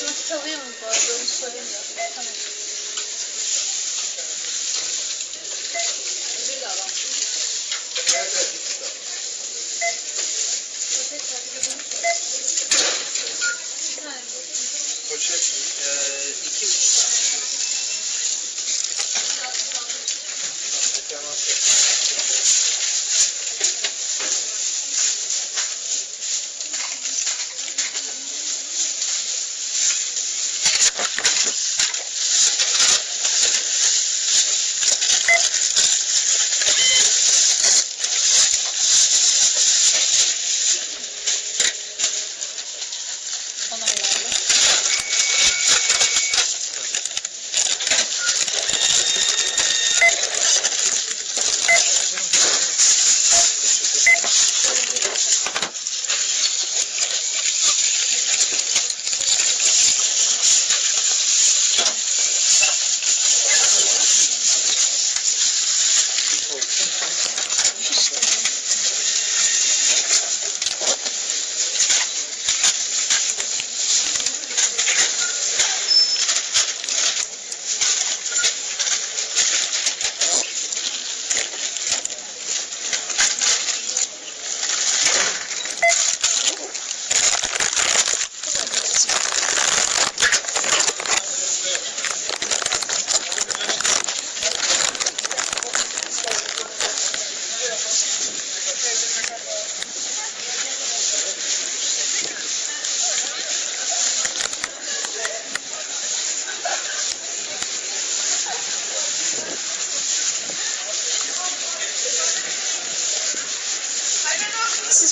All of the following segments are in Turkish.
Burasını çalıyor mu bu arada onu sorayım da. Tamam. Bir daha. Bir tane bu. Poşet eee iki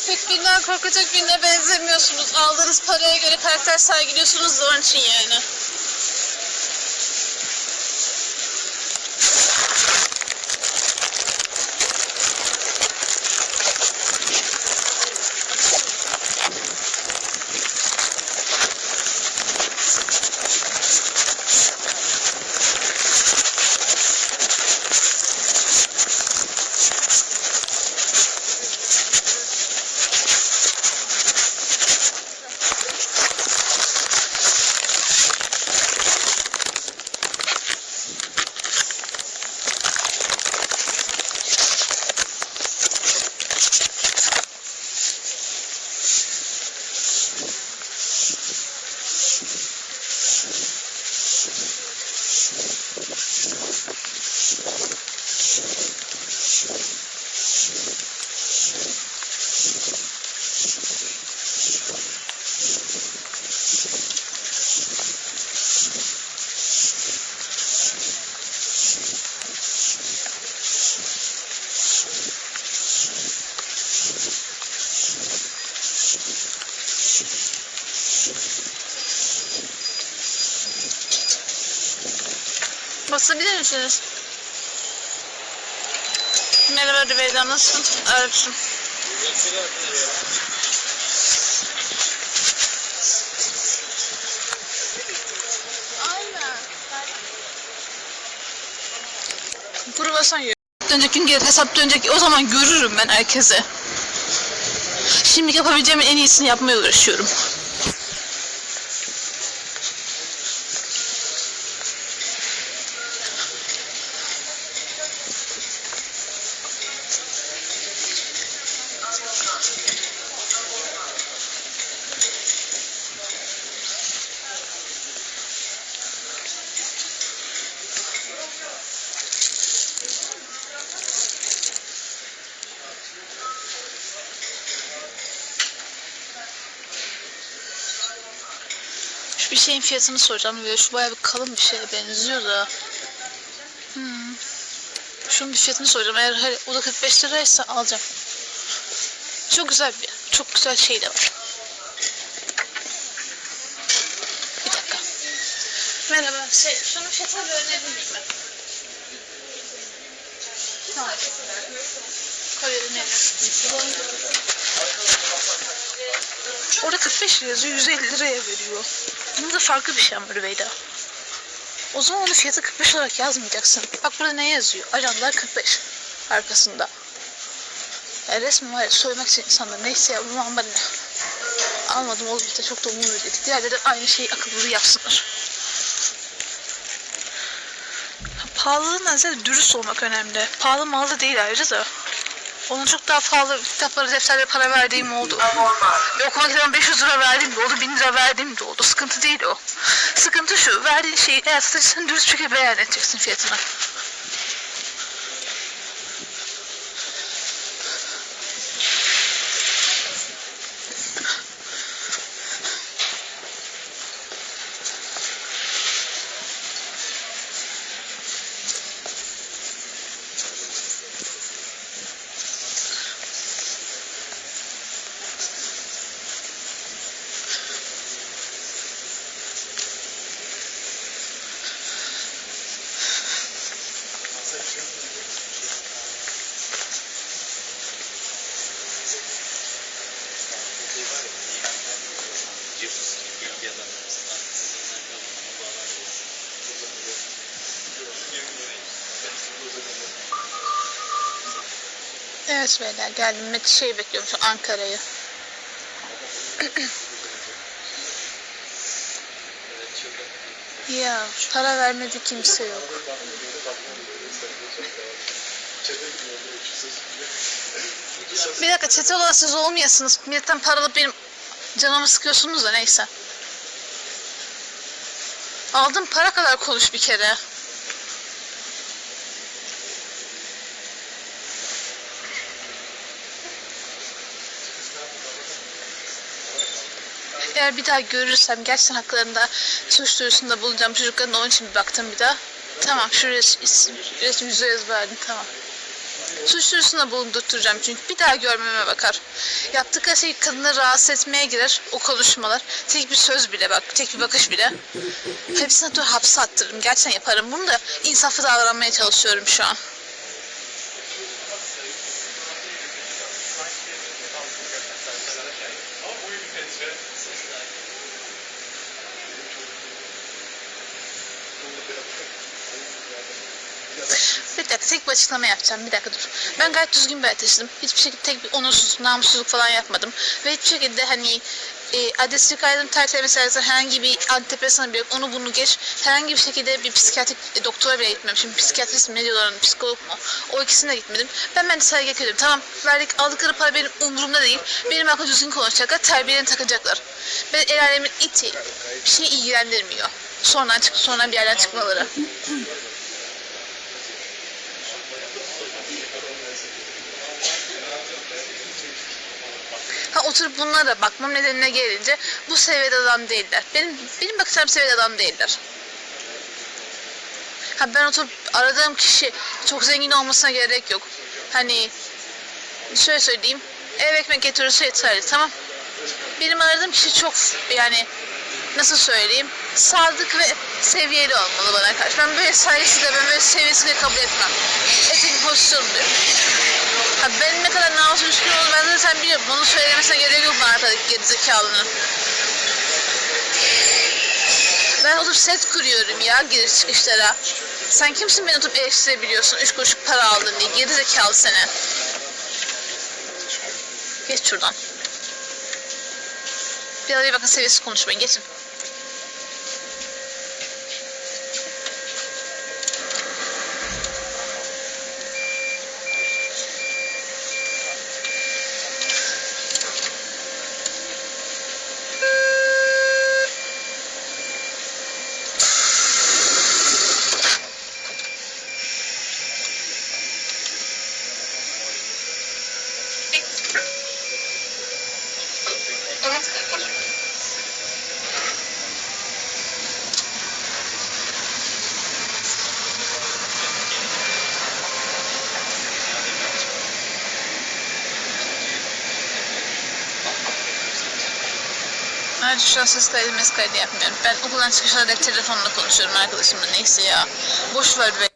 pek korkacak birine benzemiyorsunuz. Aldığınız paraya göre karakter sergiliyorsunuz da onun için yani. basabilir misiniz? Merhaba Rüveyda nasılsın? Arap'cığım. Kurbasan ya. Dönecek gün gelir hesap dönecek o zaman görürüm ben herkese. Şimdi yapabileceğimin en iyisini yapmaya uğraşıyorum. Bir şeyin fiyatını soracağım. Böyle şu bayağı bir kalın bir şeye benziyor da. Hmm. Şunun bir fiyatını soracağım. Eğer hani o da 45 liraysa alacağım. Çok güzel bir Çok güzel şey de var. Bir dakika. Merhaba. Şey, şunun fiyatını öğrenebilir miyim ben? Tamam. Kolyenin eline. Orada 45 lira yazıyor, 150 liraya veriyor. Bunun da farklı bir şey ama Rüveyda. O zaman onun fiyatı 45 olarak yazmayacaksın. Bak burada ne yazıyor? Ajanlar 45 arkasında. Ya resmen var soymak için insanlar neyse ya bu bana ne? Almadım oğlum işte çok da umur dedik. Diğerleri aynı şeyi akıllı yapsınlar. Pahalılığından ziyade dürüst olmak önemli. Pahalı malı değil ayrıca da. Onun çok daha pahalı kitaplara, defterlere para verdiğim oldu. Ve okumak için 500 lira verdiğim de oldu, 1000 lira verdiğim de oldu. Sıkıntı değil o. Sıkıntı şu, verdiğin şeyi eğer satıcısın dürüst şekilde beyan edeceksin fiyatını. Evet beyler geldim. Met şey bekliyorum şu Ankara'yı. ya para vermedi kimse yok. Bir dakika çete olan siz olmayasınız. Milletten para alıp benim canımı sıkıyorsunuz da neyse. Aldığım para kadar konuş bir kere. Eğer bir daha görürsem gerçekten haklarında suç duyurusunda bulunacağım çocukların onun için bir baktım bir daha. Tamam şu res isim, resim yüzde yaz verdim tamam. Suç duyurusunda bulundurtturacağım çünkü bir daha görmeme bakar. Yaptıkları şey kadını rahatsız etmeye girer o konuşmalar. Tek bir söz bile bak, tek bir bakış bile. Hepsini hapse attırırım. Gerçekten yaparım. Bunu da insaflı davranmaya çalışıyorum şu an. Bir dakika tek bir açıklama yapacağım. Bir dakika dur. Ben gayet düzgün bir yaşadım. Hiçbir şekilde tek bir onursuzluk, namussuzluk falan yapmadım. Ve hiçbir şekilde hani e, adreslik kaydım terk mesela herhangi bir antidepresan bile. Onu bunu geç. Herhangi bir şekilde bir psikiyatrik e, doktora bile gitmedim. Şimdi psikiyatrist mi ne diyorlar psikolog mu? O ikisine gitmedim. Ben ben de saygı ediyorum. Tamam verdik aldıkları para benim umurumda değil. Benim akıl düzgün konuşacaklar. Terbiyelerini takacaklar. Ben el alemin iti. Bir şey ilgilendirmiyor. Sonradan çık sonradan bir yerden çıkmaları. Ha oturup bunlara da bakmam nedenine gelince bu seviyede adam değiller. Benim benim bakacağım seviyede adam değiller. Ha ben oturup aradığım kişi çok zengin olmasına gerek yok. Hani şöyle söyleyeyim. Ev ekmek getiriyorsa yeterli tamam. Benim aradığım kişi çok yani nasıl söyleyeyim sadık ve seviyeli olmalı bana karşı. Ben böyle saygısız da ben böyle seviyesiz de kabul etmem. Etik pozisyondur. Ha benim ne kadar namusum düşkün olduğunu ben sen biliyorum. Bunu söylemesine gerek yok bana arkadaki gerizekalının. Ben oturup set kuruyorum ya giriş çıkışlara. Sen kimsin beni tutup eleştirebiliyorsun? Üç kuruş para aldın diye. Geri zekalı seni. Geç şuradan. Bir araya bakın seviyesiz konuşmayın. Geçin. Ayrıca şu an ses kaydı kaydı yapmıyorum. Ben okuldan çıkışlarda direkt telefonla konuşuyorum arkadaşımla. Neyse ya. Boş ver be.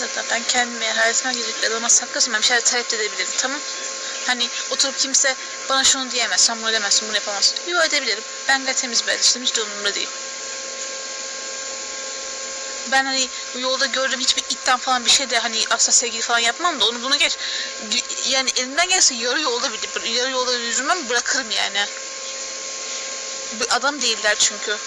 Bu arada ben kendime hayatıma girecek bir adama ben bir şeyler talep de edebilirim tamam Hani oturup kimse bana şunu diyemez, sen bunu edemezsin, bunu yapamazsın. Yok edebilirim. Ben gayet temiz bir eriştim, hiç de umurumda değil. Ben hani bu yolda gördüğüm hiçbir iddiam falan bir şey de hani asla sevgili falan yapmam da onu bunu geç. Yani elimden gelse yarı yolda bile, yarı yolda yürümem bırakırım yani. Bu adam değiller çünkü.